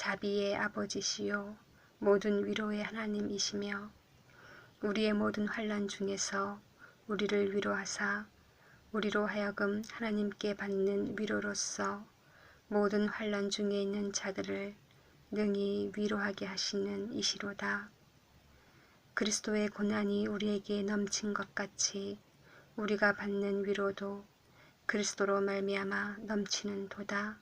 자비의 아버지시요 모든 위로의 하나님이시며 우리의 모든 환란 중에서 우리를 위로하사 우리로 하여금 하나님께 받는 위로로서 모든 환란 중에 있는 자들을 능히 위로하게 하시는 이시로다. 그리스도의 고난이 우리에게 넘친 것 같이 우리가 받는 위로도 그리스도로 말미암아 넘치는 도다.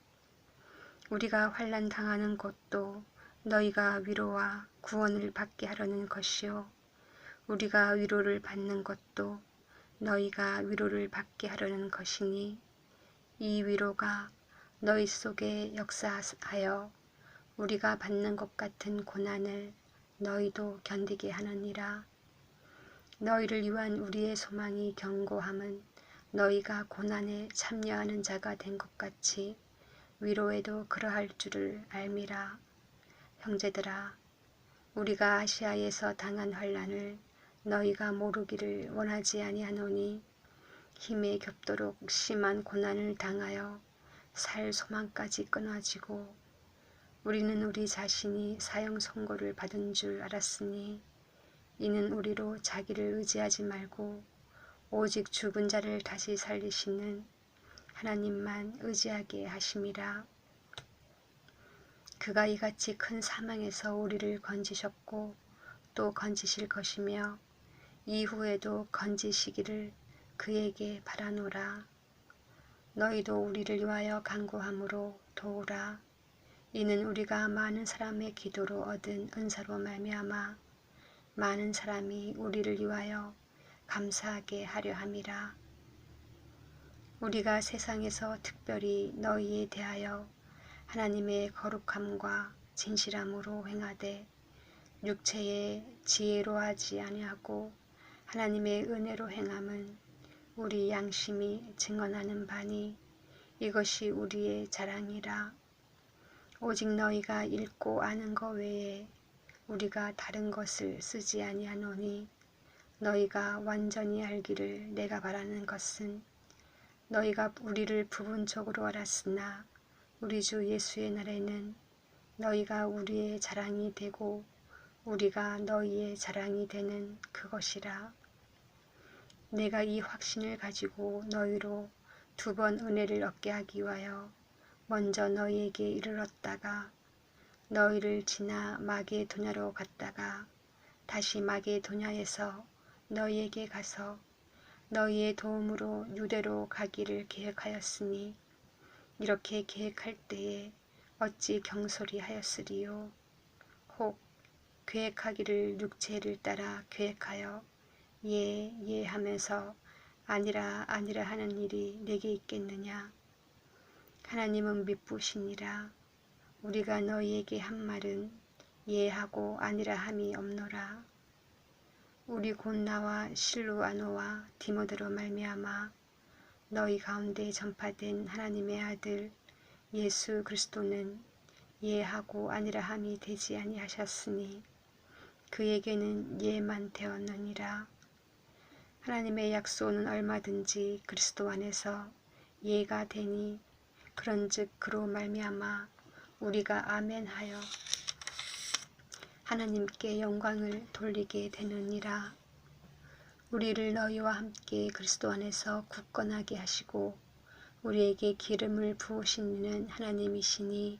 우리가 환란 당하는 것도 너희가 위로와 구원을 받게 하려는 것이요 우리가 위로를 받는 것도 너희가 위로를 받게 하려는 것이니 이 위로가 너희 속에 역사하여 우리가 받는 것 같은 고난을 너희도 견디게 하느니라. 너희를 위한 우리의 소망이 견고함은 너희가 고난에 참여하는 자가 된 것 같이 위로에도 그러할 줄을 알미라. 형제들아, 우리가 아시아에서 당한 환란을 너희가 모르기를 원하지 아니하노니 힘에 겹도록 심한 고난을 당하여 살 소망까지 끊어지고 우리는 우리 자신이 사형 선고를 받은 줄 알았으니 이는 우리로 자기를 의지하지 말고 오직 죽은 자를 다시 살리시는 하나님만 의지하게 하심이라. 그가 이같이 큰 사망에서 우리를 건지셨고 또 건지실 것이며 이후에도 건지시기를 그에게 바라노라. 너희도 우리를 위하여 간구함으로 도우라. 이는 우리가 많은 사람의 기도로 얻은 은사로 말미암아 많은 사람이 우리를 위하여 감사하게 하려 함이라. 우리가 세상에서 특별히 너희에 대하여 하나님의 거룩함과 진실함으로 행하되 육체의 지혜로 하지 아니하고 하나님의 은혜로 행함은 우리 양심이 증언하는 바니 이것이 우리의 자랑이라. 오직 너희가 읽고 아는 것 외에 우리가 다른 것을 쓰지 아니하노니 너희가 완전히 알기를 내가 바라는 것은 너희가 우리를 부분적으로 알았으나 우리 주 예수의 날에는 너희가 우리의 자랑이 되고 우리가 너희의 자랑이 되는 그것이라. 내가 이 확신을 가지고 너희로 두 번 은혜를 얻게 하기 위하여 먼저 너희에게 이르렀다가 너희를 지나 마게도냐로 갔다가 다시 마게도냐에서 너희에게 가서 너희의 도움으로 유대로 가기를 계획하였으니 이렇게 계획할 때에 어찌 경솔히 하였으리요. 혹 계획하기를 육체를 따라 계획하여 예, 예 하면서 아니라 아니라 하는 일이 내게 있겠느냐. 하나님은 미쁘시니라. 우리가 너희에게 한 말은 예하고 아니라 함이 없노라. 우리 곧 나와 실루아노와 디모데로 말미암아 너희 가운데 전파된 하나님의 아들 예수 그리스도는 예하고 아니라 함이 되지 아니하셨으니 그에게는 예만 되었느니라. 하나님의 약속은 얼마든지 그리스도 안에서 예가 되니 그런즉 그로 말미암아 우리가 아멘하여 하나님께 영광을 돌리게 되느니라. 우리를 너희와 함께 그리스도 안에서 굳건하게 하시고 우리에게 기름을 부으시는 하나님이시니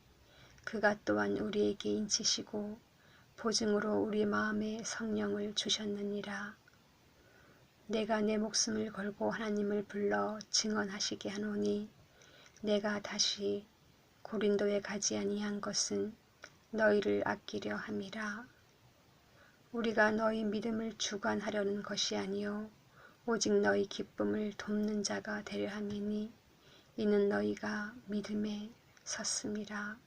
그가 또한 우리에게 인치시고 보증으로 우리 마음에 성령을 주셨느니라. 내가 내 목숨을 걸고 하나님을 불러 증언하시게 하노니 내가 다시 고린도에 가지 아니한 것은 너희를 아끼려 함이라. 우리가 너희 믿음을 주관하려는 것이 아니요 오직 너희 기쁨을 돕는 자가 되려 함이니 이는 너희가 믿음에 섰음이라.